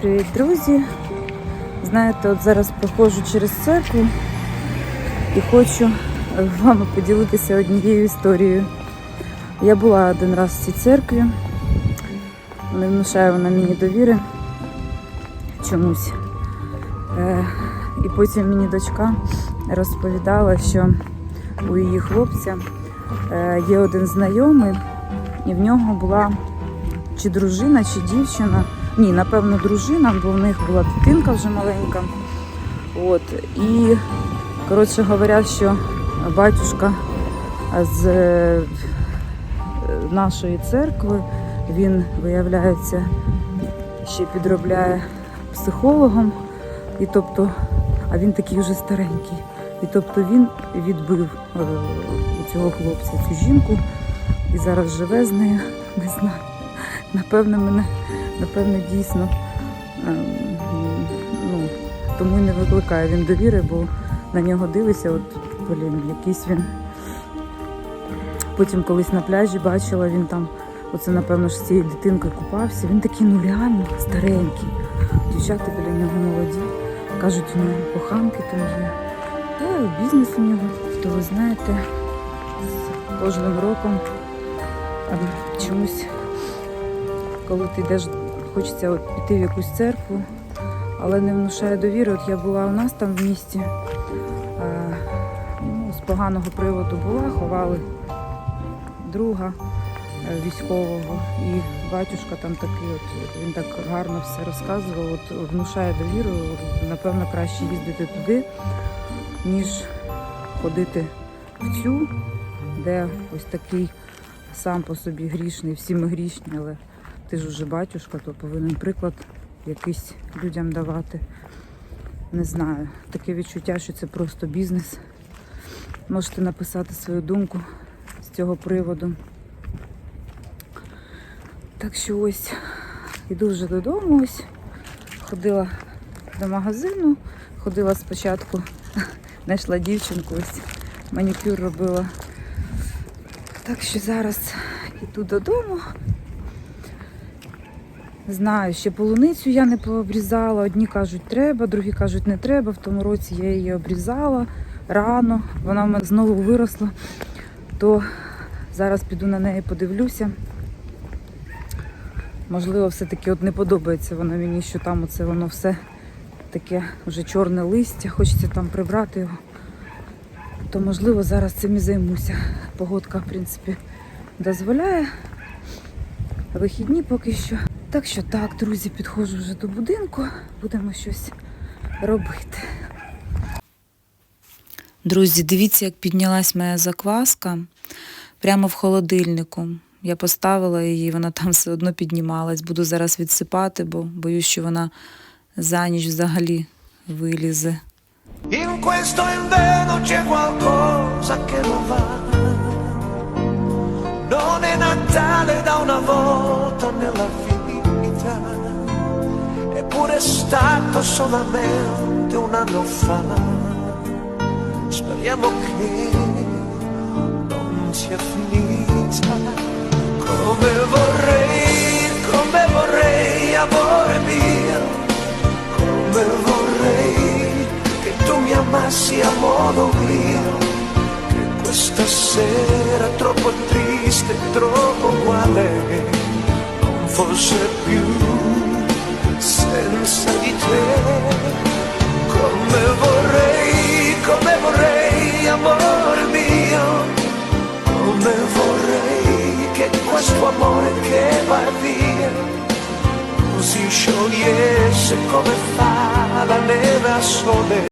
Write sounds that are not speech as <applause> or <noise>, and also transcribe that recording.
Привіт, друзі! Знаєте, от зараз проходжу через церкву і хочу вами поділитися однією історією. Я була один раз в цій церкві, не внушає вона мені довіри чомусь. Е, І потім мені дочка розповідала, що у її хлопця е, є один знайомий, і в нього була чи дружина, чи дівчина. Ні, напевно, дружина, бо в них була дитинка вже маленька. От. І, коротше говоря, що батюшка з е, нашої церкви, він, виявляється, ще підробляє психологом. І тобто, а він такий вже старенький. І тобто він відбив е, у цього хлопця цю жінку і зараз живе з нею, не знаю. Напевно, мене, напевно, дійсно ем, ну, тому й не викликає він довіри, бо на нього дивишся, от, блін, якийсь він. Потім колись на пляжі бачила, він там, оце, напевно, ж з цією дитинкою купався. Він такий, ну реально старенький. Дівчата біля нього молоді. Кажуть, у нього коханки там є. Та бізнес у нього, то ви знаєте, з кожним роком чомусь коли ти йдеш, хочеться піти в якусь церкву, але не внушає довіри. От я була у нас там в місті, е, ну, з поганого приводу була, ховали друга е, військового, і батюшка там такий, от він так гарно все розказував, от внушає довіру. Напевно, краще їздити туди, ніж ходити в цю, де ось такий сам по собі грішний, всі ми грішні, але ти ж уже батюшка, то повинен приклад якийсь людям давати. Не знаю. Таке відчуття, що це просто бізнес. Можете написати свою думку з цього приводу. Так що ось іду вже додому. Ось ходила до магазину, ходила спочатку, <laughs> знайшла дівчинку, ось манікюр робила. Так що зараз іду додому. Знаю, ще полуницю я не пообрізала. Одні кажуть, треба, другі кажуть, не треба. В тому році я її обрізала рано, вона в мене знову виросла, то зараз піду на неї подивлюся. Можливо, все-таки от не подобається воно мені, що там оце воно все таке вже чорне листя, хочеться там прибрати його. То можливо зараз цим і займуся. Погодка, в принципі, дозволяє. Вихідні поки що. Так що так, друзі, підходжу вже до будинку, будемо щось робити. Друзі, дивіться, як піднялась моя закваска прямо в холодильнику. Я поставила її, вона там все одно піднімалась. Буду зараз відсипати, бо боюсь, що вона за ніч взагалі вилізе. In questo inverno c'è qualcosa che non va. Non è Natale da una volta nella vita, è stato solamente un anno fa. Speriamo che non sia finita. Come vorrei, come vorrei, amore mio, come vorrei che tu mi amassi a modo mio, che questa sera troppo triste, troppo uguale, non fosse questo amore che va via si sciogliesse come fa la neve a sole.